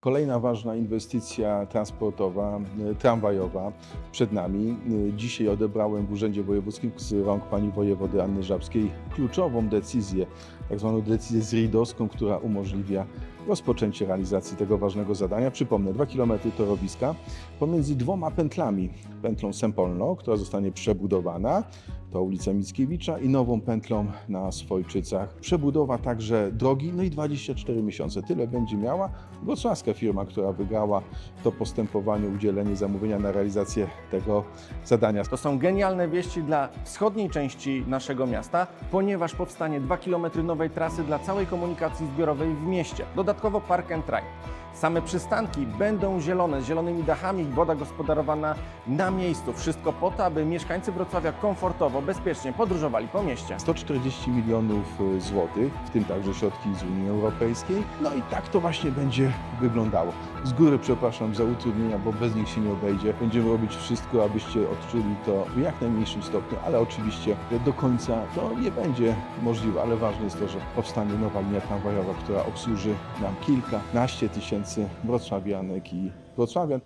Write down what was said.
Kolejna ważna inwestycja transportowa, e, tramwajowa przed nami. E, Dzisiaj odebrałem w Urzędzie Wojewódzkim z rąk pani wojewody Anny Żabskiej kluczową decyzję, tak zwaną decyzję zridowską, która umożliwia rozpoczęcie realizacji tego ważnego zadania. Przypomnę, 2 km torowiska pomiędzy dwoma pętlami. Pętlą Sempolno, która zostanie przebudowana, to ulica Mickiewicza i nową pętlą na Swojczycach. Przebudowa także drogi, no i 24 miesiące. Tyle będzie miała wrocławska firma, która wygrała to postępowanie, udzielenie zamówienia na realizację tego zadania. To są genialne wieści dla wschodniej części naszego miasta, ponieważ powstanie 2 km nowej trasy dla całej komunikacji zbiorowej w mieście. Dodatkowo park and ride. Same przystanki będą zielone, z zielonymi dachami, woda gospodarowana na miejscu. Wszystko po to, aby mieszkańcy Wrocławia komfortowo, bezpiecznie podróżowali po mieście. 140 milionów y, złotych, w tym także środki z Unii Europejskiej. No i tak to właśnie będzie wyglądało. Z góry przepraszam za utrudnienia, bo bez nich się nie obejdzie. Będziemy robić wszystko, abyście odczuli to w jak najmniejszym stopniu, ale oczywiście do końca to nie będzie możliwe, ale ważne jest to, że powstanie nowa linia tramwajowa, która obsłuży nam kilkanaście tysięcy wrocławianek i wrocławian.